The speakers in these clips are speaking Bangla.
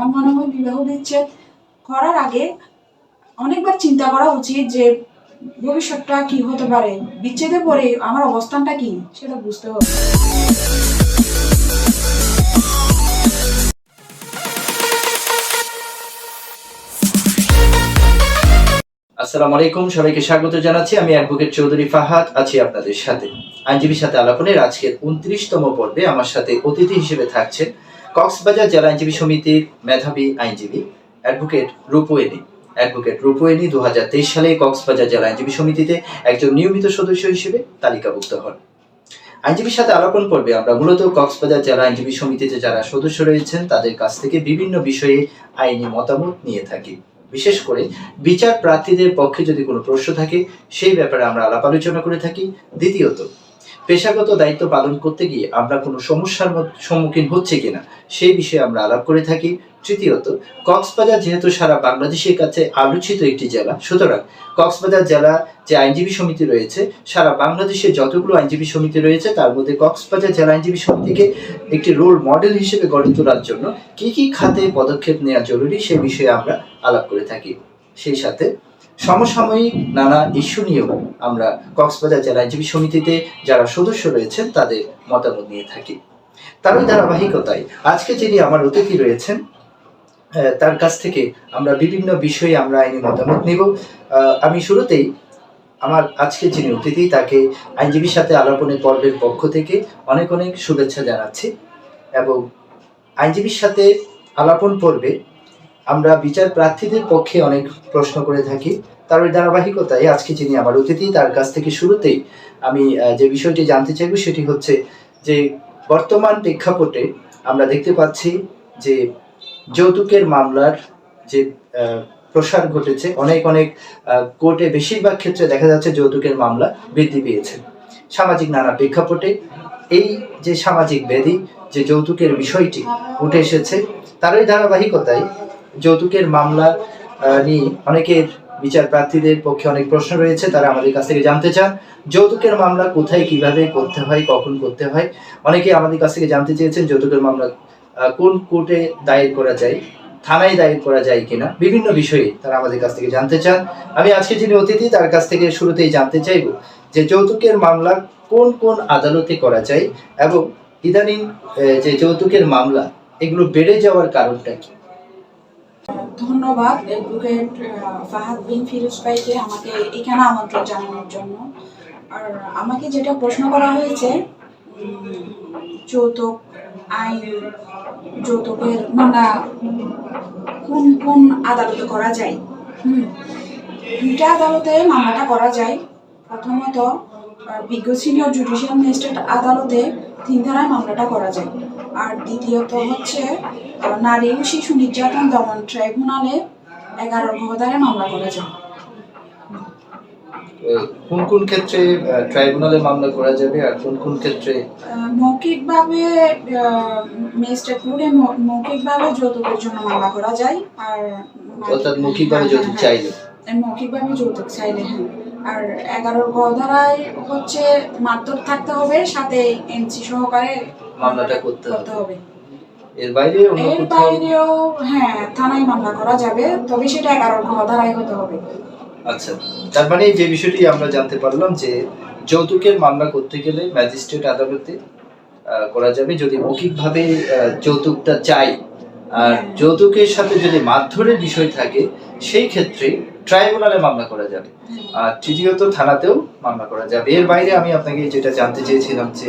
আমার মনে হয় বিবাহ বিচ্ছেদ করার আগে অনেকবার চিন্তা করা উচিত যে ভবিষ্যৎটা কি হতে পারে। পরে আমার অবস্থানটা কি, সেটা বুঝতে হবে। আসসালামু আলাইকুম, সবাইকে স্বাগত জানাচ্ছি। আমি অ্যাডভোকেট চৌধুরী ফাহাদ, আছি আপনাদের সাথে। আইনজীবীর সাথে আলাপনের আজকের উনত্রিশতম পর্বে আমার সাথে অতিথি হিসেবে থাকছেন কক্সবাজার জেলা আইনজীবী সমিতির মেধাবী আইনজীবী অ্যাডভোকেট রূপোয়েনি অ্যাডভোকেট রূপোয়েনি দু সালে কক্সবাজার জেলা আইনজীবী সমিতিতে একজন নিয়মিত সদস্য হিসেবে তালিকাভুক্ত হন। আইনজীবীর সাথে আলাপন পর্বে আমরা মূলত কক্সবাজার জেলা আইনজীবী সমিতিতে যারা সদস্য রয়েছেন, তাদের কাছ থেকে বিভিন্ন বিষয়ে আইনি মতামত নিয়ে থাকি। বিশেষ করে বিচার প্রার্থীদের পক্ষে যদি কোনো প্রশ্ন থাকে, সেই ব্যাপারে আমরা আলাপ আলোচনা করে থাকি। দ্বিতীয়ত পেশাগত দায়িত্ব পালন করতে গিয়ে আমরা কোনো সমস্যার সম্মুখীন হচ্ছে কিনা, সেই বিষয়ে আমরা আলাপ করে থাকি। তৃতীয়ত, কক্সবাজার যেহেতু সারা বাংলাদেশের কাছে আলোচিত একটি জেলা, সুতরাং কক্সবাজার জেলা যে আইনজীবী সমিতি রয়েছে, সারা বাংলাদেশে যতগুলো আইনজীবী সমিতি রয়েছে, তার মধ্যে কক্সবাজার জেলা আইনজীবী সমিতিকে একটি রোল মডেল হিসেবে গড়ে তোলার জন্য কি কি খাতে পদক্ষেপ নেওয়া জরুরি, সে বিষয়ে আমরা আলাপ করে থাকি। সেই সাথে সমসাময়িক নানা ইস্যু নিয়েও আমরা কক্সবাজার জেলা আইনজীবী সমিতিতে যারা সদস্য রয়েছেন, তাদের মতামত নিয়ে থাকি। তারই ধারাবাহিকতায় আজকে যিনি আমার অতিথি রয়েছেন তার কাছ থেকে আমরা বিভিন্ন বিষয়ে আমরা আইনি মতামত নিব। আমি শুরুতেই আমার আজকে যিনি অতিথি, তাকে আইনজীবীর সাথে আলাপনের পর্বের পক্ষ থেকে অনেক অনেক শুভেচ্ছা জানাচ্ছি এবং আইনজীবীর সাথে আলাপন পর্বে আমরা বিচার প্রার্থীদের পক্ষে অনেক প্রশ্ন করে থাকি। তার ওই ধারাবাহিকতায় আজকে যিনি আমার অতিথি, তার কাছ থেকে শুরুতেই আমি যে বিষয়টি জানতে চাইব সেটি হচ্ছে যে বর্তমান প্রেক্ষাপটে আমরা দেখতে পাচ্ছি যে যৌতুকের মামলার যে প্রসার ঘটেছে, অনেক অনেক কোর্টে বেশিরভাগ ক্ষেত্রে দেখা যাচ্ছে যৌতুকের মামলা বৃদ্ধি পেয়েছে। সামাজিক নানা প্রেক্ষাপটে এই যে সামাজিক ব্যাধি, যে যৌতুকের বিষয়টি উঠে এসেছে তারই ধারাবাহিকতায় যৌতুকের মামলা নিয়ে অনেকের বিচার প্রার্থীদের পক্ষে অনেক প্রশ্ন রয়েছে, তারা আমাদের কাছ থেকে জানতে চান। যৌতুকের মামলা কোথায়, কীভাবে করতে হয়, কখন করতে হয়? অনেকে আমাদের কাছ থেকে জানতে চেয়েছেন যৌতুকের মামলা কোন কোর্টে দায়ের করা যায়, থানায় দায়ের করা যায় কিনা? বিভিন্ন বিষয়ে তারা আমাদের কাছ থেকে জানতে চান। আমি আজকে যিনি অতিথি, তার কাছ থেকে শুরুতেই জানতে চাইব যে যৌতুকের মামলা কোন কোন আদালতে করা যায় এবং ইদানিং যে যৌতুকের মামলা, এগুলো বেড়ে যাওয়ার কারণটা কি? ধন্যবাদ, অ্যাডভোকেট ফাহাদ বিন ফিরোজ ভাইকে আমাকে এখানে আমন্ত্রণ জানানোর জন্য। আর আমাকে যেটা প্রশ্ন করা হয়েছে যৌতুক আইন, যৌতুকের মামলা, কোন কোন আদালতে করা যায়? হুম, দুইটা আদালতে মামলাটা করা যায়। প্রথমত বিজ্ঞ সিনিয়র জুডিশিয়াল ম্যাজিস্ট্রেট আদালতে তিন ধারায় মামলাটা করা যায়। আর দ্বিতীয়ত হচ্ছে নারী ও শিশু নির্যাতন দমন ট্রাইব্যুনালে এগারো ঘদারে মামলা করা যায়। কোন কোন ক্ষেত্রে ট্রাইব্যুনালে মামলা করা যাবে আর কোন কোন ক্ষেত্রে? মৌখিকভাবে ম্যাজিস্ট্রেট কোর্টে মৌখিকভাবে যৌতুকের জন্য মামলা করা যায়। আর অর্থাৎ মৌখিকভাবে যৌতুক হ্যাঁ, চাইলে। হ্যাঁ, মৌখিকভাবে যৌতুক চাইলে হ্যাঁ। আর এগারোর গধারায় হচ্ছে মারধর থাকতে হবে সাথে এনসি সহকারে মামলাটা করতে হবে। এর বাইরে এর বাইরেও হ্যাঁ থানায় মামলা করা যাবে তবে সেটা এগারোর গধারায় হতে হবে। আচ্ছা তার মানে যে বিষয়টি আমরা জানতে পারলাম যে যৌতুকের মামলা করতে গেলে ম্যাজিস্ট্রেট আদালতে করা যাবে যদি মৌখিকভাবে যৌতুকটা চাই। আর হ্যাঁ। যৌতুকের সাথে যদি মারধরের বিষয় থাকে সেই ক্ষেত্রে ট্রাইব্যুনালে মামলা করা যাবে। আর তৃতীয়ত থানাতেও মামলা করা যাবে। এর বাইরে আমি আপনাকে যেটা জানতে চেয়েছিলাম যে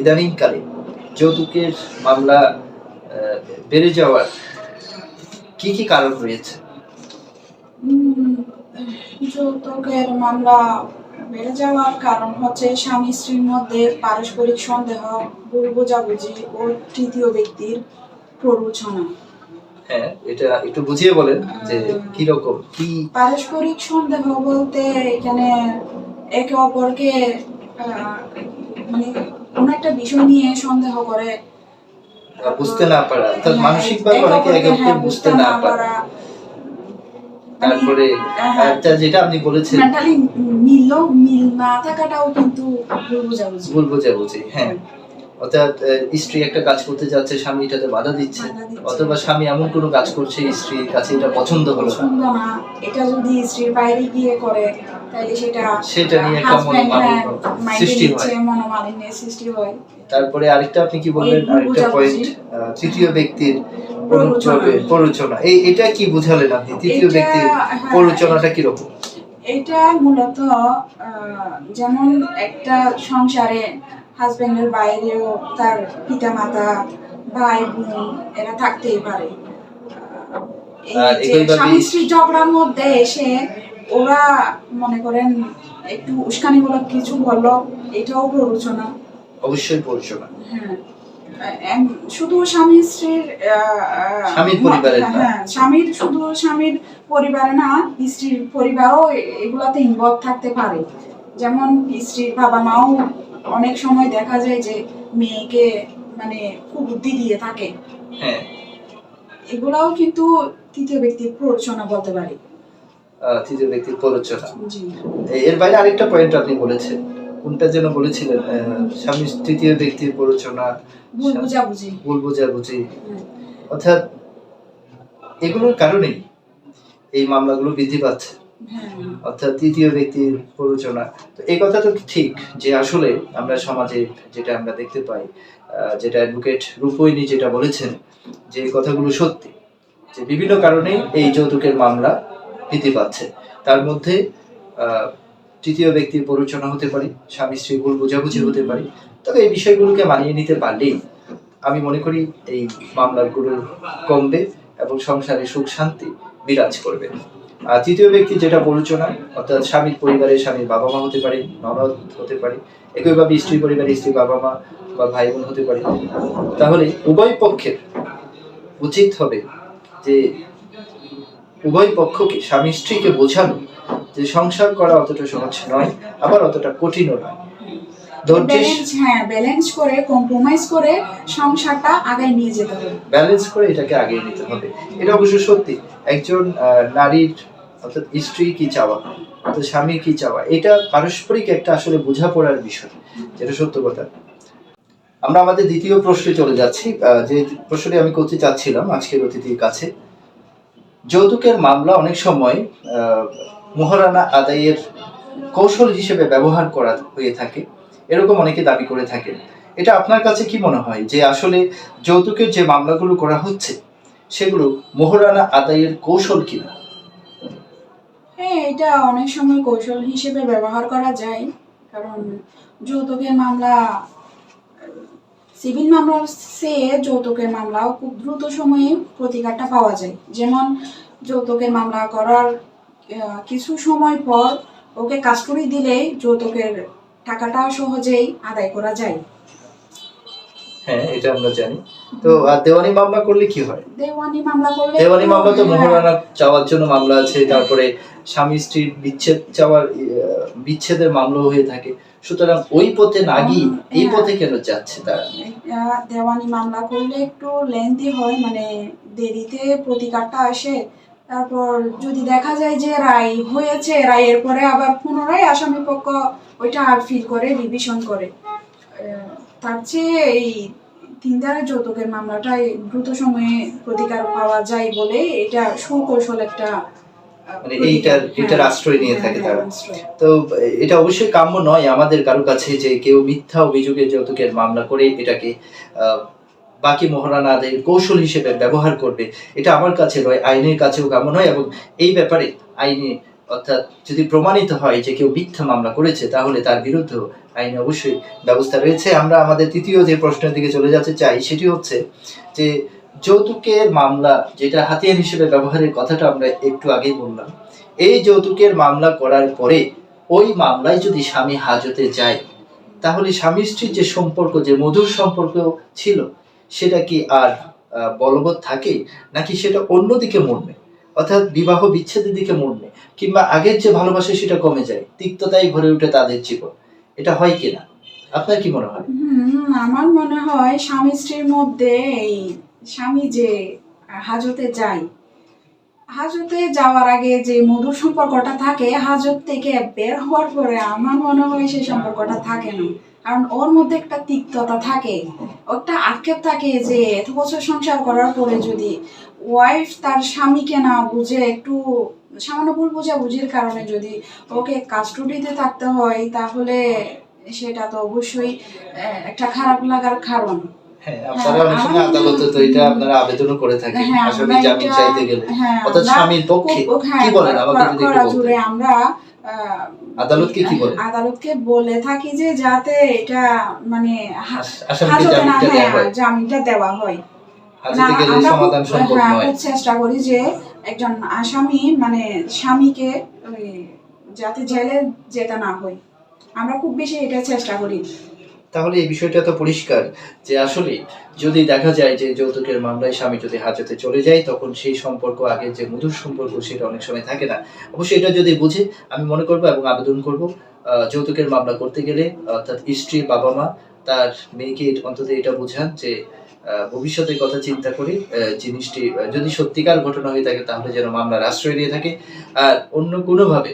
ইদানিংকালে যৌতুকের মামলা বেড়ে যাওয়ার কি কি কারণ রয়েছে? যৌতুকের মামলা বেড়ে যাওয়ার কারণ হচ্ছে স্বামী স্ত্রীর মধ্যে পারস্পরিক সন্দেহ, ভুল বোঝাবুঝি ও তৃতীয় ব্যক্তির প্ররোচনা। হ্যাঁ এটা একটু বুঝিয়ে বলেন যে কি রকম কি? পারস্পরিক সন্দেহ বলতে এখানে একে অপরকে মানে কোন একটা বিষয় নিয়ে সন্দেহ করে। বুঝতে না পারা অর্থাৎ হ্যাঁ, মানসিক ভাবে অনেকে একে অপরকে, অপরকে হ্যাঁ, বুঝতে না পারা। মানে, তারপরে হ্যাঁ, আচ্ছা, যেটা আপনি বলেছেন। মেন্টালি মিল মিল না থাকাটাও কিন্তু ভুল বোঝাবুঝি। ভুল বোঝাবুঝি হ্যাঁ। অর্থাৎ স্ত্রী একটা কাজ করতে যাচ্ছে স্বামী এটাতে বাধা দিচ্ছে। অথবা স্বামী এমন কোনো কাজ করছে স্ত্রীর কাছে এটা পছন্দ হলো না। এটা যদি স্ত্রীর বাইরে গিয়ে করে তাহলে সেটা সেটা নিয়ে একটা মনোমালিন্য হ্যাঁ, এ সৃষ্টি হয়। সৃষ্টি হয়। তারপরে আরেকটা আপনি কি বললেন? আরেকটা পয়েন্ট তৃতীয় ব্যক্তির প্ররোচনা। এই এটা কি বুঝালেন আপনি? তৃতীয় ব্যক্তির হ্যাঁ, প্ররোচনাটা কীরকম এটা মূলত যেমন একটা সংসারে হাজবেন্ডের বাইরেও তার পিতামাতা ভাই বোন এরা থাকতেই পারে। এই যে স্বামী স্ত্রী ঝগড়ার মধ্যে এসে ওরা মনে করেন একটু উস্কানিমূলক কিছু বলল এটাও প্ররোচনা। অবশ্যই প্ররোচনা। হ্যাঁ। শুধু স্বামী স্ত্রীর হ্যাঁ স্বামীর শুধু স্বামীর পরিবারে না স্ত্রীর পরিবারও এগুলাতে ইনভলভ থাকতে পারে। যেমন স্ত্রীর বাবা মাও অনেক সময় দেখা যায় যে মেয়েকে মানে খুব বুদ্ধি দিয়ে থাকে। হ্যাঁ। এগুলাও কিন্তু তৃতীয় ব্যক্তির প্ররোচনা বলতে পারি। তৃতীয় ব্যক্তির প্ররোচনা। এর বাইরে আরেকটা পয়েন্ট আপনি বলেছেন। কোনটা যেন বলেছিলেন? স্বামী তৃতীয় ব্যক্তির প্ররোচনা ভুল বুঝাবুঝি। ভুল বোঝাবুঝি। হ্যাঁ। অর্থাৎ এগুলোর কারণেই এই মামলাগুলো বৃদ্ধি পাচ্ছে। অর্থাৎ তৃতীয় ব্যক্তির প্ররোচনা। তো এই কথা তো ঠিক যে আসলে আমরা সমাজে যেটা আমরা দেখতে পাই যেটা অ্যাডভোকেট রূপইনি যেটা বলেছেন যে কথাগুলো সত্যি যে বিভিন্ন কারণে এই যৌতুকের মামলা বৃদ্ধি পাচ্ছে। তার মধ্যে আহ, তৃতীয় ব্যক্তির প্ররোচনা হতে পারে স্বামী স্ত্রী ভুল বোঝাবুঝি হতে পারে। তবে এই বিষয়গুলোকে মানিয়ে নিতে পারলেই আমি মনে করি এই মামলাগুলো কমবে এবং সংসারে সুখ শান্তি বিরাজ করবে। তৃতীয় ব্যক্তি যেটা প্ররোচনা অর্থাৎ স্বামীর পরিবারে স্বামীর বাবা মা হতে পারে ননদ হতে পারে একইভাবে স্ত্রী পরিবারে স্ত্রী বাবা মা বা ভাই বোন হতে পারে তাহলে উভয় পক্ষের উচিত হবে যে উভয় পক্ষকে স্বামী স্ত্রীকে বোঝানো যে সংসার করা অতটা সহজ নয় আবার অতটা কঠিনও নয়। হ্যাঁ ব্যালেন্স করে কম্প্রোমাইজ করে সংসারটা আগায় নিয়ে যেতে হবে। ব্যালেন্স করে এটাকে আগিয়ে নিতে হবে। এটা অবশ্য সত্যি। একজন নারীর অর্থাৎ স্ত্রী কি চাওয়া? অর্থাৎ স্বামীর কি চাওয়া? এটা পারস্পরিক একটা আসলে বোঝাপড়ার বিষয়, যেটা সত্য কথা। আমরা আমাদের দ্বিতীয় প্রশ্নে চলে যাচ্ছি। যে প্রশ্নটি আমি করতে চাচ্ছিলাম আজকের অতিথির কাছে, যৌতুকের মামলা অনেক সময় মোহরানা আদায়ের কৌশল হিসেবে ব্যবহার করা হয়ে থাকে। এরকম অনেকে দাবি করে থাকেন। এটা আপনার কাছে কি মনে হয়? যে আসলে যৌতুকের যে মামলাগুলো করা হচ্ছে, সেগুলো মোহরানা আদায়ের কৌশল কিনা? হ্যাঁ এটা অনেক সময় কৌশল হিসেবে ব্যবহার করা যায়। কারণ যৌতুকের মামলা, সিভিল মামলার চেয়ে যৌতুকের মামলাও খুব দ্রুত সময়ে প্রতিকারটা পাওয়া যায়। যেমন যৌতুকের মামলা করার কিছু সময় পর ওকে কাস্টডি দিলেই যৌতুকের টাকাটা সহজেই আদায় করা যায়। হ্যাঁ এটা আমরা জানি। তো আর দেওয়ানি মামলা করলে কি হয়? দেওয়ানি মামলা করলে দেওয়ানি মামলা তো হ্যাঁ, মোহরানা চাওয়ার জন্য মামলা আছে তারপরে স্বামী স্ত্রীর বিচ্ছেদ চাওয়ার বিচ্ছেদের মামলা হয়ে থাকে। সুতরাং ওই পথে না গিয়ে এই হ্যাঁ। পথে কেন যাচ্ছে তারা? দেওয়ানি মামলা করলে একটু লেন্থি হয় মানে দেরিতে প্রতিকারটা আসে। তারপর যদি দেখা যায় যে রায় হয়েছে রায়ের পরে আবার পুনরায় আসামি পক্ষ ওইটা আর ফিল করে রিভিশন করে। তার চেয়ে এই তিন ধারা যৌতুকের মামলাটাই দ্রুত সময়ে প্রতিকার পাওয়া যায় বলে এটা সুকৌশল একটা মানে এইটার এটার হ্যাঁ, আশ্রয় নিয়ে হ্যাঁ, থাকে হ্যাঁ, তারা। তো এটা অবশ্যই কাম্য নয় আমাদের কারও কাছে যে কেউ মিথ্যা অভিযোগে যৌতুকের মামলা করে এটাকে বাকি মহারানা আদায়ের কৌশল হিসেবে ব্যবহার করবে এটা আমার কাছে নয় আইনের কাছেও কাম্য নয় এবং এই ব্যাপারে আইনে অর্থাৎ যদি প্রমাণিত হয় যে কেউ মিথ্যা মামলা করেছে, তাহলে তার বিরুদ্ধে আইনে অবশ্যই ব্যবস্থা রয়েছে। আমরা আমাদের তৃতীয় যে প্রশ্নের দিকে চলে যেতে চাই, সেটি হচ্ছে যে যৌতুকের মামলা, যেটা হাতিয়ার হিসেবে ব্যবহারের কথাটা আমরা একটু আগেই বললাম, এই যৌতুকের মামলা করার পরে ওই মামলায় যদি স্বামী হাজতে যায়, তাহলে স্বামী স্ত্রীর যে সম্পর্ক, যে মধুর সম্পর্ক ছিল, সেটা কি আর বলবৎ থাকে? নাকি সেটা অন্যদিকে মরবে অর্থাৎ বিবাহ বিচ্ছেদের দিকে মরবে কিংবা আগের যে ভালোবাসা সেটা কমে যায়, তিক্ততাই ভরে ওঠে তাদের জীবন। এটা হয় কিনা আপনার কি মনে হয়? আমার মনে হয় স্বামী স্ত্রীর মধ্যে এই স্বামী যে হাজতে যায়, হাজতে যাওয়ার আগে যে মধুর সম্পর্কটা থাকে, হাজত থেকে বের হওয়ার পরে আমার মনে হয় সেই সম্পর্কটা থাকে না। কারণ ওর মধ্যে একটা তিক্ততা থাকে। একটা আক্ষেপ থাকে যে এত বছর সংসার করার পরে যদি ওয়াইফ তার স্বামীকে না বুঝে একটু সামান্য ভুল বোঝাবুঝির কারণে যদি ওকে কাস্টডিতে থাকতে হয় তাহলে সেটা তো অবশ্যই একটা খারাপ লাগার কারণ। হ্যাঁ আপনারা অনেক সময় আদালতে তো এটা আপনারা আবেদনও করে থাকেন। হ্যাঁ, আমরা জামিন চাইতে গেলে। হ্যাঁ, অর্থাৎ স্বামীর পক্ষে কি বলেন আমাকে যদি একটু করা বলতেন। জুড়ে আমরা আদালতকে কি বলে? আদালতকে বলে থাকি যে যাতে এটা মানে হা- আস- আসামিকে হাজতে না জামিনটা দেওয়া হ্যাঁ জামিনটা দেওয়া হয়। হ্যাঁ, চেষ্টা করি যে একজন আসামি মানে স্বামীকে ওই, যাতে জেলে যেতে না হয়। আমরা খুব বেশি এটা চেষ্টা করি। তাহলে এই বিষয়টা তো পরিষ্কার যে আসলে যদি দেখা যায় যে যৌতুকের মামলায় স্বামী যদি হাজতে চলে যায়, তখন সেই সম্পর্ক আগে যে মধুর সম্পর্ক সেটা অনেক সময় থাকে না। অবশ্যই এটা যদি বুঝে, আমি মনে করব এবং আবেদন করব যৌতুকের মামলা করতে গেলে, অর্থাৎ স্ত্রী বাবা মা তার মেয়েকে অন্তত এটা বোঝান যে ভবিষ্যতের কথা চিন্তা করে জিনিসটি যদি সত্যিকার ঘটনা হয়ে থাকে তাহলে যেন মামলার আশ্রয় নিয়ে থাকে। আর অন্য কোনোভাবে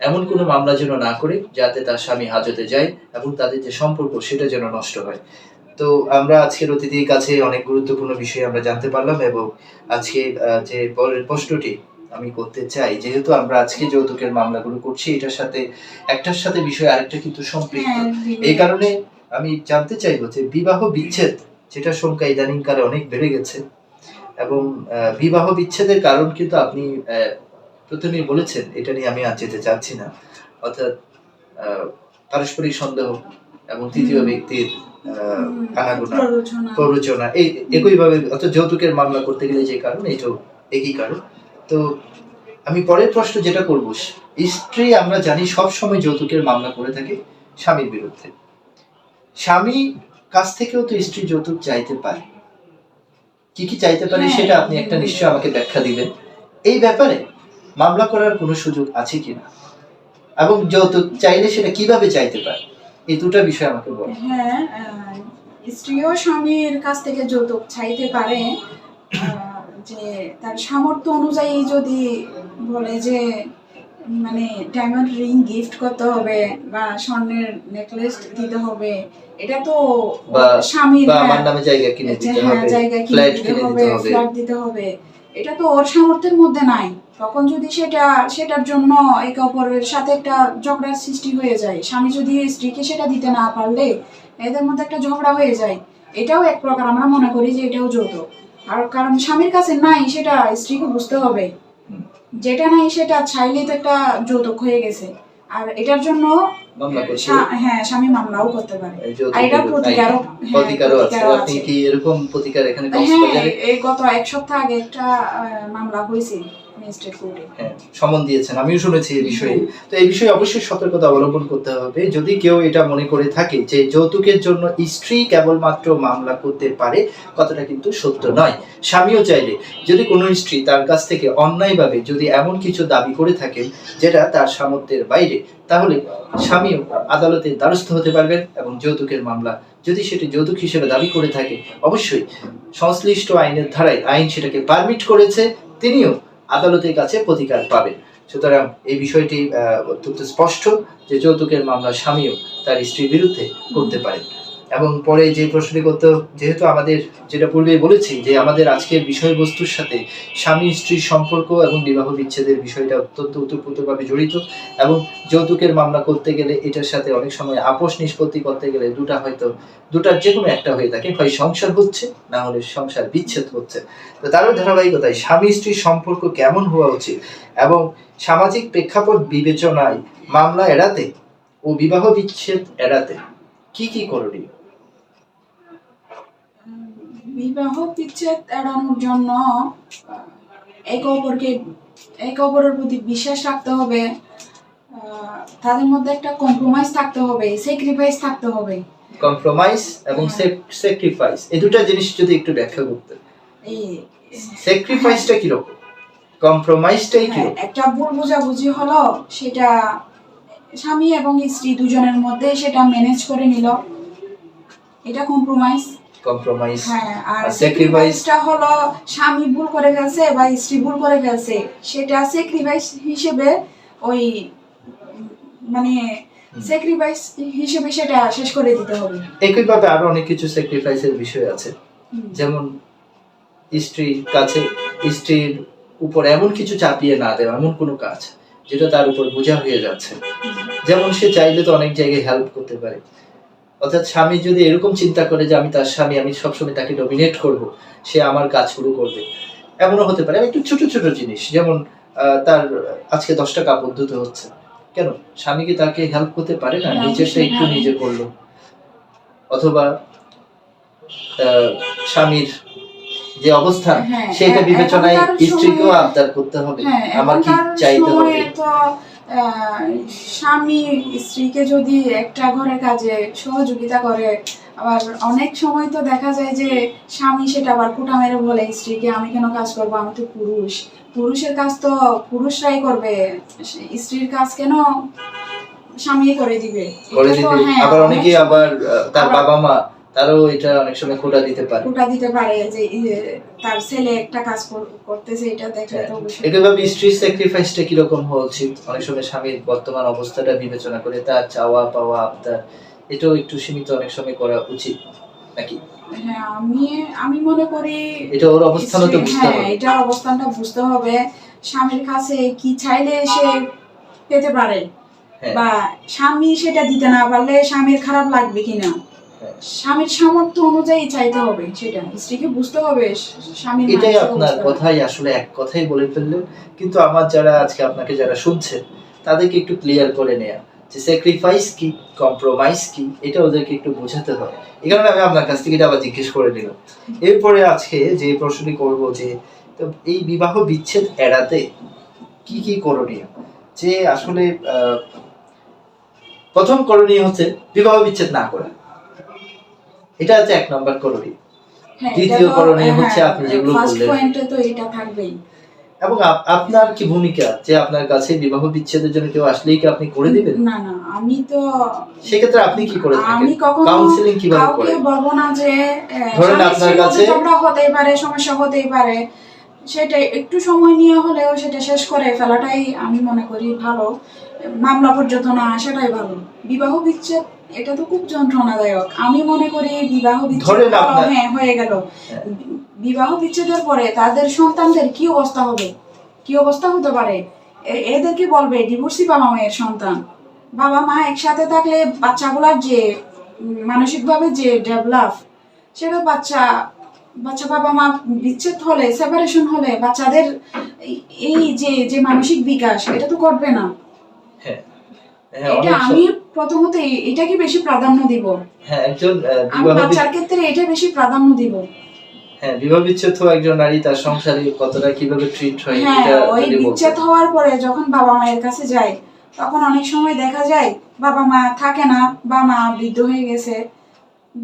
এমন কোনো মামলা যেন না করে যাতে তার স্বামী হাজতে যায় এবং তাদের যে সম্পর্ক সেটা যেন নষ্ট হয়। তো আমরা আজকের অতিথির কাছে অনেক গুরুত্বপূর্ণ বিষয় আমরা জানতে পারলাম এবং আজকে যে পরের প্রশ্নটি আমি করতে চাই যেহেতু আমরা আজকে যৌতুকের মামলাগুলো করছি এটার সাথে একটার সাথে বিষয় আরেকটা কিন্তু সম্পৃক্ত। হ্যাঁ, এই কারণে আমি জানতে চাইব যে বিবাহ বিচ্ছেদ যেটা সংখ্যা ইদানিং কালে অনেক বেড়ে গেছে এবং আহ, বিবাহ বিচ্ছেদের কারণ কিন্তু আপনি আহ, প্রথমেই বলেছেন এটা নিয়ে আমি আর যেতে চাচ্ছি না। অর্থাৎ পারস্পরিক সন্দেহ এবং তৃতীয় ব্যক্তির আহ, প্ররোচনা। এই একইভাবে অর্থাৎ যৌতুকের মামলা করতে গেলে যে কারণ এটাও একই কারণ। তো আমি পরের প্রশ্ন যেটা করব স্ত্রী আমরা জানি সব সময় যৌতুকের মামলা করে থাকে স্বামীর বিরুদ্ধে। স্বামী কাছ থেকেও তো স্ত্রী যৌতুক চাইতে পারে। কি কি চাইতে পারে হ্যাঁ। সেটা আপনি একটা নিশ্চয় আমাকে ব্যাখ্যা দিবেন। এই ব্যাপারে মামলা করার কোনো সুযোগ আছে কিনা? এবং যৌতুক চাইলে সেটা কীভাবে চাইতে পারে? এই দুটো বিষয় আমাকে বল। হ্যাঁ আহ, স্ত্রীও স্বামীর কাছ থেকে যৌতুক চাইতে পারে যে তার সামর্থ্য অনুযায়ী যদি বলে যে মানে ডায়মন্ড রিং গিফট করতে হবে বা স্বর্ণের নেকলেস দিতে হবে এটা তো স্বামীর হ্যাঁ, আমার নামে জায়গা কিনে দিতে হ্যাঁ হবে জায়গা কিনে ফ্ল্যাট দিতে হবে দিতে হবে। ফ্ল্যাট দিতে হবে। এটা তো ওর সামর্থ্যের মধ্যে নাই। তখন যদি সেটা সেটার জন্য একে অপরের সাথে একটা ঝগড়ার সৃষ্টি হয়ে যায় স্বামী যদি স্ত্রীকে সেটা দিতে না পারলে এদের মধ্যে একটা ঝগড়া হয়ে যায়। এটাও এক প্রকার আমরা মনে করি যে এটাও যৌতুক। আর কারণ স্বামীর কাছে নাই সেটা স্ত্রীকে বুঝতে হবে। যেটা নাই সেটা চাইলেই তো একটা যৌতুক হয়ে গেছে। আর এটার জন্য হ্যাঁ স্বামী মামলাও করতে পারে। আর এটা প্রতিকারও হ্যাঁ, প্রতিকারও আছে। আপনি কি এরকম প্রতিকার এখানে হ্যাঁ এই গত এক সপ্তাহ আগে একটা মামলা হয়েছে। হ্যাঁ সমন দিয়েছেন। আমিও শুনেছি এই বিষয়ে। তো এই বিষয়ে অবশ্যই সতর্কতা অবলম্বন করতে হবে। যদি কেউ এটা মনে করে থাকে যে যৌতুকের জন্য স্ত্রী কেবলমাত্র মামলা করতে পারে, কথাটা কিন্তু সত্য নয়। স্বামীও চাইলে, যদি কোনো স্ত্রী তার কাছ থেকে অন্যায়ভাবে যদি এমন কিছু দাবি করে থাকেন যেটা তার সামর্থ্যের বাইরে, তাহলে স্বামীও আদালতে দ্বারস্থ হতে পারবেন এবং যৌতুকের মামলা, যদি সেটি যৌতুক হিসেবে দাবি করে থাকে, অবশ্যই সংশ্লিষ্ট আইনের ধারায় আইন সেটাকে পারমিট করেছে, তিনিও আদালতের কাছে প্রতিকার পাবেন। সুতরাং এই বিষয়টি অত্যন্ত স্পষ্ট যে যৌতুকের মামলা স্বামীও তার স্ত্রীর বিরুদ্ধে করতে পারেন। এবং পরে যে প্রশ্নটি করতে যেহেতু আমাদের যেটা পূর্বেই বলেছি যে আমাদের আজকের বিষয়বস্তুর সাথে স্বামী স্ত্রীর সম্পর্ক এবং বিবাহ বিচ্ছেদের বিষয়টা অত্যন্ত উতপ্রোতভাবে জড়িত এবং যৌতুকের মামলা করতে গেলে এটার সাথে অনেক সময় আপোষ নিষ্পত্তি করতে গেলে দুটা হয়তো, দুটার যে কোনো একটা হয়ে থাকে। হয় সংসার হচ্ছে, না হলে সংসার বিচ্ছেদ হচ্ছে। তো তারও ধারাবাহিকতায় স্বামী স্ত্রীর সম্পর্ক কেমন হওয়া উচিত এবং সামাজিক প্রেক্ষাপট বিবেচনায় মামলা এড়াতে ও বিবাহ বিচ্ছেদ এড়াতে কি কি করণীয়? বিবাহ বিচ্ছেদ এড়ানোর জন্য একে অপরকে একে অপরের প্রতি বিশ্বাস রাখতে হবে তাদের মধ্যে একটা কম্প্রোমাইজ থাকতে হবে স্যাক্রিফাইস থাকতে হবে। কম্প্রোমাইজ এবং স্যাক্রিফাইস এই দুটো জিনিস যদি একটু ব্যাখ্যা করতে। এই স্যাক্রিফাইসটা কীরকম কম্প্রোমাইজটাই হ্যাঁ, কীরকম একটা ভুল বোঝাবুঝি হলো সেটা স্বামী এবং স্ত্রী দুজনের মধ্যে সেটা ম্যানেজ করে নিল। এটা কম্প্রোমাইজ কম্প্রোমাইজ স্যাক্রিফাইসটা হলো স্বামী ভুল করে ফেলছে বা স্ত্রী ভুল করে ফেলছে সেটা স্যাক্রিফাইস হিসেবে ওই মানে স্যাক্রিফাইস হিসেবে সেটা শেষ করে দিতে হবে। একইভাবে আরও অনেক কিছু স্যাক্রিফাইসের বিষয় আছে। যেমন স্ত্রীর কাছে স্ত্রীর উপর এমন কিছু চাপিয়ে না দেওয়া এমন কোনো কাজ যেটা তার উপর বোঝা হয়ে যাচ্ছে। যেমন সে চাইলে তো অনেক জায়গায় হেল্প করতে পারে। অর্থাৎ স্বামী যদি এরকম চিন্তা করে যে আমি তার স্বামী আমি সবসময় তাকে ডমিনেট করব সে আমার কাজ শুরু করবে। এমনও হতে পারে। একটু ছোট ছোট জিনিস যেমন তার আজকে দশটা কাপড় ধুতে হচ্ছে। কেন? স্বামী কি তাকে হেল্প করতে পারে না? হ্যাঁ, নিজেরটা একটু হ্যাঁ। নিজে করল। অথবা আহ, স্বামীর যে অবস্থান হ্যাঁ, সেটা বিবেচনায় স্ত্রীকেও আবদার করতে হবে। হ্যাঁ আমার কি চাইতে হবে? স্বামী স্ত্রীকে যদি একটা ঘরের কাজে সহযোগিতা করে আবার অনেক সময় তো দেখা যায় যে স্বামী সেটা আবার কুটা মেরে বলে স্ত্রীকে আমি কেন কাজ করব? আমি তো পুরুষ। পুরুষের কাজ তো পুরুষরাই করবে। স্ত্রীর কাজ কেন স্বামী করে দিবে? হ্যাঁ, আবার অনেক আবার তার বাবা মা তারও এটা অনেক সময় খোটা দিতে পারে। কুটা দিতে পারে যে তার ছেলে একটা কাজ কর- করতেছে এটা দেখলে তো অবশ্যই। স্ত্রীর স্যাক্রিফাইসটা হওয়া উচিত অনেক সময় স্বামীর বর্তমান অবস্থাটা বিবেচনা করে তার চাওয়া পাওয়া আবদার এটাও একটু সীমিত অনেক সময় করা উচিত নাকি? হ্যাঁ আমি আমি মনে করি এটা ওর অবস্থানও তো বুঝতে হ্যাঁ হবে। এটার অবস্থানটা বুঝতে হবে। স্বামীর কাছে কি চাইলে সে পেতে পারে হ্যাঁ। বা স্বামী সেটা দিতে না পারলে স্বামীর খারাপ লাগবে কিনা। স্বামীর সামর্থ্য অনুযায়ী চাইতে হবে সেটা স্ত্রীকে বুঝতে হবে স্বামীর এটাই আপনার কথাই আসলে এক কথাই বলে ফেললেন। কিন্তু আমার যারা আজকে আপনাকে যারা শুনছে তাদেরকে একটু ক্লিয়ার করে নেয়া যে স্যাক্রিফাইস কি কম্প্রোমাইজ কি এটা ওদেরকে একটু বোঝাতে হবে এই কারণে আমি আপনার কাছ থেকে আবার জিজ্ঞেস করে নিলাম। এরপরে আজকে যে প্রশ্নটি করব যে তো এই বিবাহ বিচ্ছেদ এড়াতে কি কি করণীয়? যে আসলে আহ, প্রথম করণীয় হচ্ছে বিবাহ বিচ্ছেদ না করা। এটা হচ্ছে এক নম্বর করণীয়। হ্যাঁ, দ্বিতীয় করণীয় হ্যাঁ, হচ্ছে আপনি যেগুলো বললেন। এ তো এটা থাকবেই। এবং আপনার কি ভূমিকা যে আপনার কাছে বিবাহ বিচ্ছেদের জন্য কেউ আসলেই কি আপনি করে দিবেন? না না আমি তো সেক্ষেত্রে আপনি কি করে থাকেন? আমি কখনো কাউন্সিলিং কীভাবে কাউকে করেন? বলব না যে ধরেন আপনার কাছে- ঝগড়া হতেই পারে সমস্যা হতেই পারে। সেটা একটু সময় নিয়ে হলেও সেটা শেষ করে ফেলাটাই আমি মনে করি ভালো। মামলা পর্যন্ত না আসাটাই ভালো। বিবাহ বিচ্ছেদ এটা তো খুব যন্ত্রণাদায়ক। আমি মনে করি বিবাহ বিচ্ছেদ হ্যাঁ হয়ে গেল। হ্যাঁ। বিবাহ বিচ্ছেদের পরে তাদের সন্তানদের কি অবস্থা হবে? কি অবস্থা হতে পারে? এদেরকে বলবে ডিভোর্সি বাবা মায়ের সন্তান। বাবা মা একসাথে থাকলে বাচ্চাগুলার যে মানসিকভাবে যে ডেভেলপ সেটা বাচ্চা বাচ্চা বাবা মা বিচ্ছেদ হলে সেপারেশন হলে বাচ্চাদের এই- এই যে যে মানসিক বিকাশ এটা তো করবে না। হ্যাঁ হ্যাঁ এটা আমি প্রথমত এটাকে বেশি প্রাধান্য দিব। হ্যাঁ একজন বাচ্চার ক্ষেত্রে এটা বেশি প্রাধান্য দিব। হ্যাঁ বিবাহ বিচ্ছেদ হওয়া একজন নারী তার সংসারে কতটা কীভাবে ট্রিট হয় হ্যাঁ এটা ওই বিচ্ছেদ হওয়ার পরে যখন বাবা মায়ের কাছে যায় তখন অনেক সময় দেখা যায় বাবা মা থাকে না বা মা বৃদ্ধ হয়ে গেছে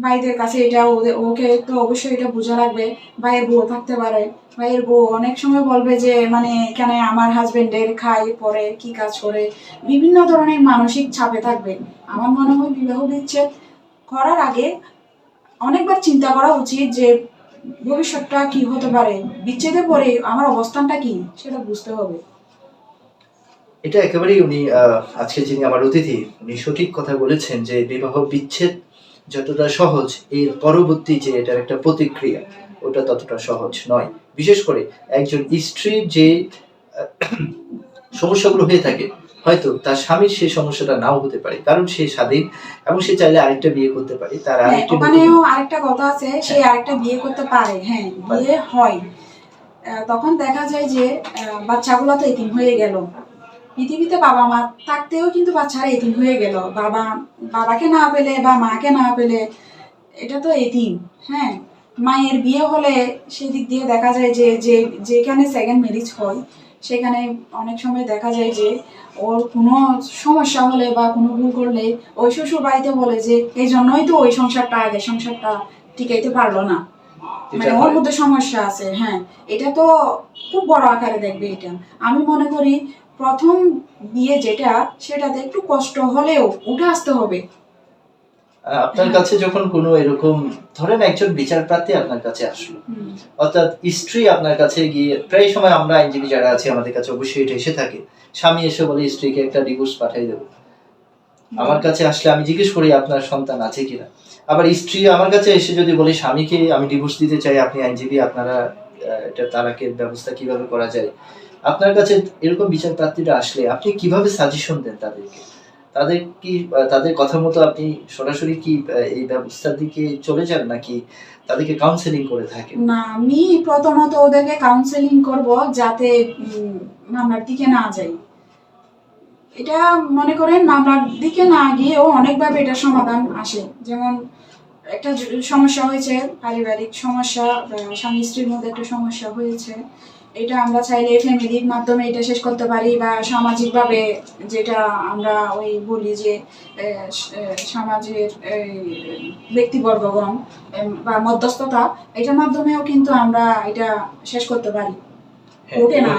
ভাইদের কাছে এটা ওদের- ওকে তো অবশ্যই এটা বোঝা লাগবে। ভাইয়ের বউ থাকতে পারে। ভাইয়ের বউ অনেক সময় বলবে যে মানে এখানে আমার হাজবেন্ডের খাই পরে, কি কাজ করে? বিভিন্ন ধরনের মানসিক চাপে থাকবে। আমার মনে হয় বিবাহ বিচ্ছেদ করার আগে অনেকবার চিন্তা করা উচিত যে, ভবিষ্যৎটা কি হতে পারে? বিচ্ছেদের পরে আমার অবস্থানটা কি? সেটা বুঝতে হবে। এটা একেবারেই উনি আজকে যিনি আমার অতিথি, উনি সঠিক কথা বলেছেন যে, বিবাহ বিচ্ছেদ যতটা সহজ এর পরবর্তী যে এটার একটা প্রতিক্রিয়া ওটা ততটা সহজ নয়। বিশেষ করে একজন স্ত্রীর যে সমস্যাগুলো হয়ে থাকে হয়তো তার স্বামীর সেই সমস্যাটা নাও হতে পারে কারণ সে স্বাধীন এবং সে চাইলে আরেকটা বিয়ে করতে পারে তার হ্যাঁ, ওখানেও আরেকটা কথা আছে সে আরেকটা বিয়ে করতে পারে হ্যাঁ বিয়ে হয়। তখন দেখা যায় যে বাচ্চাগুলো তো এতিম হয়ে গেল। পৃথিবীতে বাবা মা থাকতেও কিন্তু বাচ্চারা এতিম হয়ে গেল। বাবা বাবাকে না পেলে বা মাকে না পেলে এটা তো এতিম হ্যাঁ? মায়ের বিয়ে হলে সেদিক দিয়ে দেখা যায় যে যে যেখানে সেকেন্ড ম্যারেজ হয় সেখানে অনেক সময় দেখা যায় যে ওর কোনো সমস্যা হলে বা কোনো ভুল করলে ওই শ্বশুর বাড়িতে বলে যে এই জন্যই তো ওই সংসারটা আগে সংসারটা টিকাইতে পারল না। মানে ওর মধ্যে সমস্যা আছে হ্যাঁ? এটা তো খুব বড় আকারে দেখবে এটা। আমি মনে করি প্রথম বিয়ে যেটা সেটাতে একটু কষ্ট হলেও উঠে আসতে হবে। আপনার কাছে যখন কোনো এরকম ধরেন একজন বিচার প্রার্থী আপনার কাছে আসলো। অর্থাৎ স্ত্রী আপনার কাছে গিয়ে প্রায় সময় আমরা আইনজীবী যারা আছি আমাদের কাছে অবশ্যই এটা এসে থাকে। স্বামী এসে বলে স্ত্রীকে একটা ডিভোর্স পাঠিয়ে দেবো। আমার কাছে আসলে আমি জিজ্ঞেস করি আপনার সন্তান আছে কিনা? আবার স্ত্রী আমার কাছে এসে যদি বলে স্বামীকে আমি ডিভোর্স দিতে চাই আপনি আইনজীবী আপনারা এটা তালাকের ব্যবস্থা কীভাবে করা যায়? আপনার কাছে এরকম বিচার প্রার্থীরা আসলে আপনি কীভাবে সাজেশন দেন তাদেরকে? তাদের কি তাদের কথা মতো আপনি সরাসরি কি এই ব্যবস্থার দিকে চলে যান নাকি তাদেরকে কাউন্সেলিং করে থাকেন? না, আমি প্রথমত ওদেরকে কাউন্সেলিং করব যাতে মামলার দিকে না যাই। এটা মনে করেন মামলার দিকে না গিয়েও অনেকভাবে এটা সমাধান আসে। যেমন একটা সমস্যা হয়েছে, পারিবারিক সমস্যা স্বামী স্ত্রীর মধ্যে একটা সমস্যা হয়েছে। এটা আমরা চাইলে ফ্যামিলির মাধ্যমে এটা শেষ করতে পারি বা সামাজিকভাবে যেটা আমরা ওই বলি যে সমাজের ব্যক্তিবর্গগণ বা মধ্যস্থতা এটার মাধ্যমেও কিন্তু আমরা এটা শেষ করতে পারি। হ্যাঁ না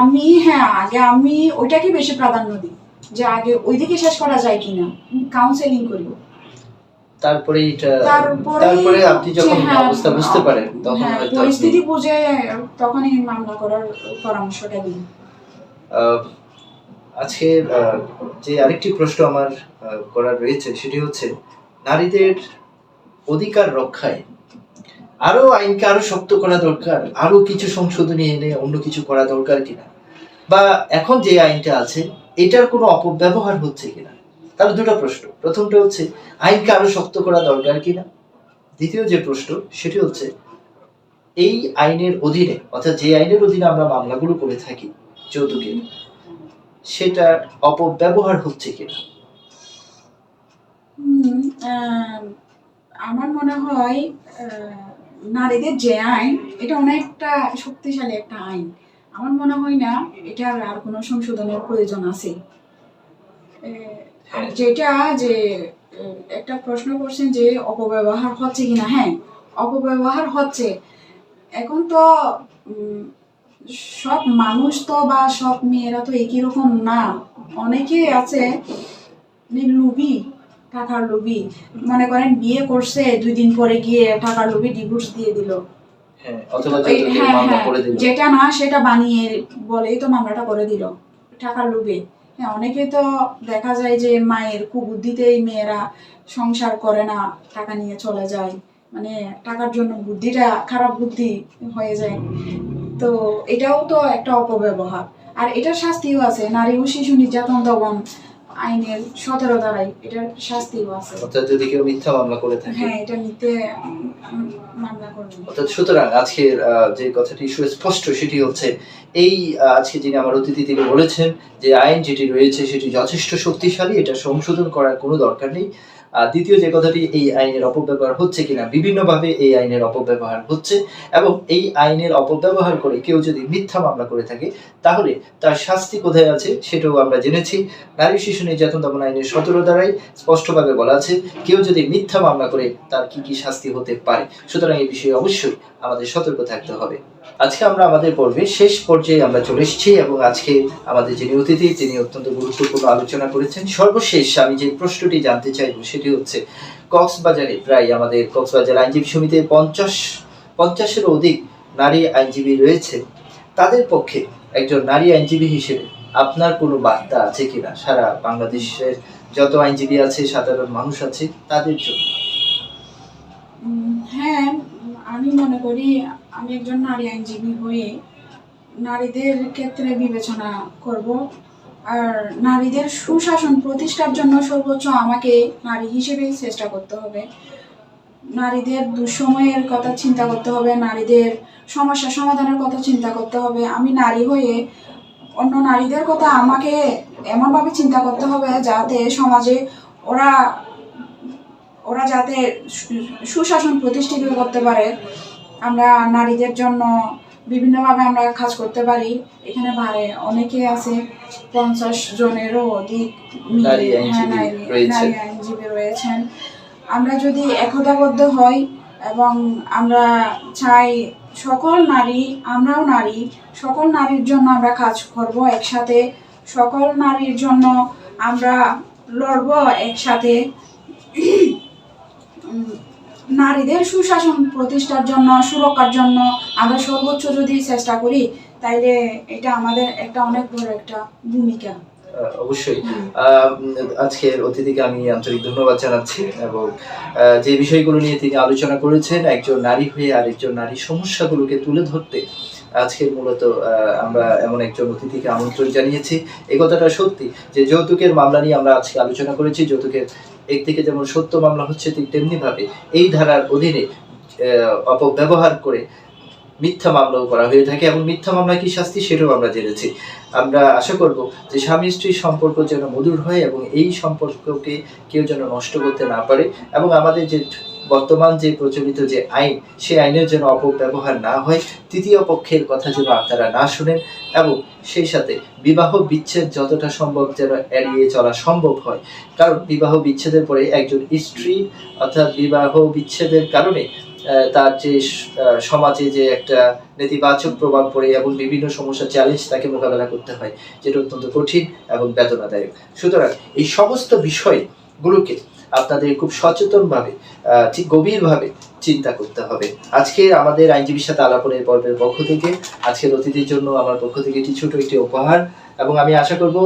আমি হ্যাঁ আগে আমি ওইটাকে বেশি প্রাধান্য দিই যে আগে ওইদিকে শেষ করা যায় কিনা। কাউন্সেলিং করি। তারপরে এটা তারপরে আপনি যখন হ্যাঁ, অবস্থা বুঝতে পারেন তখন হ্যাঁ, হয়তো পরিস্থিতি বুঝে তখনই মামলা করার পরামর্শটা আহ, আজকে যে আরেকটি প্রশ্ন আমার করার রয়েছে সেটি হচ্ছে নারীদের অধিকার রক্ষায় আরও আইনকে আরও শক্ত করা দরকার আরও কিছু সংশোধনী এনে অন্য কিছু করা দরকার কিনা? বা এখন যে আইনটা আছে এটার কোনো অপব্যবহার হচ্ছে কিনা? তাহলে দুটো প্রশ্ন। প্রথমটা হচ্ছে, আইনকে আরও শক্ত করা দরকার কিনা? দ্বিতীয় যে প্রশ্ন, সেটি হচ্ছে, এই আইনের অধীনে, অর্থাৎ যে আইনের অধীনে আমরা মামলাগুলো করে থাকি যৌতুকের সেটা অপব্যবহার হচ্ছে কিনা? আমার মনে হয় নারীদের যে আইন, এটা অনেকটা শক্তিশালী একটা আইন। আমার মনে হয় না, এটার আর কোনো সংশোধনের প্রয়োজন আছে। আর যেটা যে একটা প্রশ্ন করছেন যে অপব্যবহার হচ্ছে কিনা। হ্যাঁ অপব্যবহার হচ্ছে। এখন তো সব মানুষ তো বা সব মেয়েরা তো একই রকম না। অনেকেই আছে মানে লুবি টাকার লুবি। মনে করেন বিয়ে করছে দুই দিন পরে গিয়ে টাকার লুবি ডিভোর্স দিয়ে দিল। হ্যাঁ হ্যাঁ, হ্যাঁ, দিল। যেটা না সেটা বানিয়ে বলেই তো মামলাটা করে দিল টাকার লোভে হ্যাঁ তো দেখা যায় যে মায়ের কুবুদ্ধিতেই মেয়েরা সংসার করে না, টাকা নিয়ে চলে যায়। মানে টাকার জন্য বুদ্ধিটা, খারাপ বুদ্ধি হয়ে যায়। তো এটাও তো একটা অপব্যবহার। আর এটা শাস্তিও আছে, নারী ও শিশু নির্যাতন দমন। আইনের সতেরো এটার শাস্তিও আছে। অর্থাৎ যদি কেউ মিথ্যা মামলা করে থাকে। হ্যাঁ এটা নিতে মামলা করবে অর্থাৎ সুতরাং আজকের যে কথাটি সুস্পষ্ট সেটি হচ্ছে এই আজকে যিনি আমার অতিথি তিনি বলেছেন যে আইন যেটি রয়েছে সেটি যথেষ্ট শক্তিশালী এটা সংশোধন করার কোনো দরকার নেই। দ্বিতীয় যে কথাটি এই আইনের অপব্যবহার হচ্ছে কিনা, বিভিন্নভাবে এই আইনের অপব্যবহার হচ্ছে এবং এই আইনের অপব্যবহার করে কেউ যদি মিথ্যা মামলা করে থাকে, তাহলে তার শাস্তি কোথায় আছে সেটাও আমরা জেনেছি। নারী শিশু নির্যাতন দমন আইনের সতেরো দ্বারাই স্পষ্টভাবে বলা আছে, কেউ যদি মিথ্যা মামলা করে তার কি কি শাস্তি হতে পারে? সুতরাং এই বিষয়ে অবশ্যই আমাদের সতর্ক থাকতে হবে। আজকে আমরা আমাদের পর্বে শেষ পর্যায়ে আমরা চলে এসেছি এবং আজকে আমাদের যিনি অতিথি, তিনি অত্যন্ত গুরুত্বপূর্ণ আলোচনা করেছেন। সর্বশেষ আমি যে প্রশ্নটি জানতে চাইব, সেটি হচ্ছে, কক্সবাজারে প্রায় আমাদের কক্সবাজার আইনজীবী সমিতির পঞ্চাশ, পঞ্চাশেরও অধিক নারী আইনজীবী রয়েছে। তাদের পক্ষে একজন নারী আইনজীবী হিসেবে আপনার কোনো বার্তা আছে কিনা? সারা বাংলাদেশের যত আইনজীবী আছে, সাধারণ মানুষ আছে, তাদের জন্য। হ্যাঁ আমি মনে করি আমি একজন নারী আইনজীবী হয়ে নারীদের ক্ষেত্রে বিবেচনা করব। আর নারীদের সুশাসন প্রতিষ্ঠার জন্য সর্বোচ্চ আমাকে নারী হিসেবে চেষ্টা করতে হবে। নারীদের দুঃসময়ের কথা চিন্তা করতে হবে, নারীদের সমস্যা সমাধানের কথা চিন্তা করতে হবে। আমি নারী হয়ে অন্য নারীদের কথা আমাকে এমনভাবে চিন্তা করতে হবে যাতে সমাজে ওরা ওরা যাতে সুশাসন প্রতিষ্ঠিত করতে পারে আমরা নারীদের জন্য বিভিন্নভাবে আমরা কাজ করতে পারি। এখানে বাইরে অনেকে আছে পঞ্চাশ জনেরও অধিক নারী হ্যাঁ, আইনজীবী নারী- রয়েছেন। আইনজীবী রয়েছেন। আমরা যদি একতাবদ্ধ হই এবং আমরা চাই সকল নারী আমরাও নারী সকল নারীর জন্য আমরা কাজ করব একসাথে সকল নারীর জন্য আমরা লড়ব একসাথে। নারীদের সুশাসন প্রতিষ্ঠার জন্য সুরক্ষার জন্য আমরা সর্বোচ্চ যদি চেষ্টা করি তাইলে এটা আমাদের একটা অনেক বড় একটা ভূমিকা। অবশ্যই। আজকের অতিথিকে আমি আন্তরিক ধন্যবাদ জানাচ্ছি এবং যে বিষয়গুলো নিয়ে তিনি আলোচনা করেছেন একজন নারী হয়ে আরেকজন নারী সমস্যাগুলোকে তুলে ধরতে আজকের মূলত আমরা এমন একজন অতিথিকে আমন্ত্রণ জানিয়েছি। এই কথাটা সত্যি যে যৌতুকের মামলা নিয়ে আমরা আজকে আলোচনা করেছি যৌতুকের একদিকে যেমন সত্য মামলা হচ্ছে ঠিক তেমনি ভাবে এই ধারার অধীনে অপব্যবহার করে মিথ্যা মামলাও করা হয়ে থাকে এবং মিথ্যা মামলা কি শাস্তি সেটাও আমরা জেনেছি। আমরা আশা করব যে স্বামী স্ত্রীর সম্পর্ক যেন মধুর হয় এবং এই সম্পর্ককে কেউ যেন নষ্ট করতে না পারে এবং আমাদের যে বর্তমান যে প্রচলিত যে আইন, সেই আইনের যেন অপব্যবহার না হয়, তৃতীয় পক্ষের কথা যেন আপনারা না শুনেন এবং সেই সাথে বিবাহ বিচ্ছেদ যতটা সম্ভব যেন এড়িয়ে চলা সম্ভব হয়। কারণ বিবাহ বিচ্ছেদের পরে একজন স্ত্রী অর্থাৎ বিবাহ বিচ্ছেদের কারণে তার যে সমাজে যে একটা নেতিবাচক প্রভাব পড়ে এবং বিভিন্ন সমস্যা চ্যালেঞ্জ তাকে মোকাবেলা করতে হয়, যেটা অত্যন্ত কঠিন এবং বেদনাদায়ক। সুতরাং এই সমস্ত বিষয়গুলোকে আপনাদের খুব সচেতনভাবে ঠিক গভীরভাবে চিন্তা করতে হবে। আজকে আমাদের আইনজীবীর সাথে আলাপনের পর্বের পক্ষ থেকে, আজকের অতিথির জন্য আমার পক্ষ থেকে একটি ছোট একটি উপহার এবং আমি আশা করব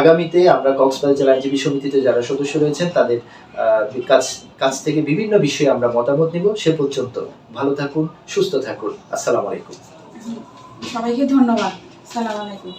আগামীতে আমরা কক্সবাজার জেলা আইনজীবী সমিতিতে যারা সদস্য রয়েছেন, তাদের কাছ কাছ থেকে বিভিন্ন বিষয়ে আমরা মতামত নিব। সে পর্যন্ত ভালো থাকুন, সুস্থ থাকুন। আসসালামু আলাইকুম। সবাইকে ধন্যবাদ। সালাম আলাইকুম।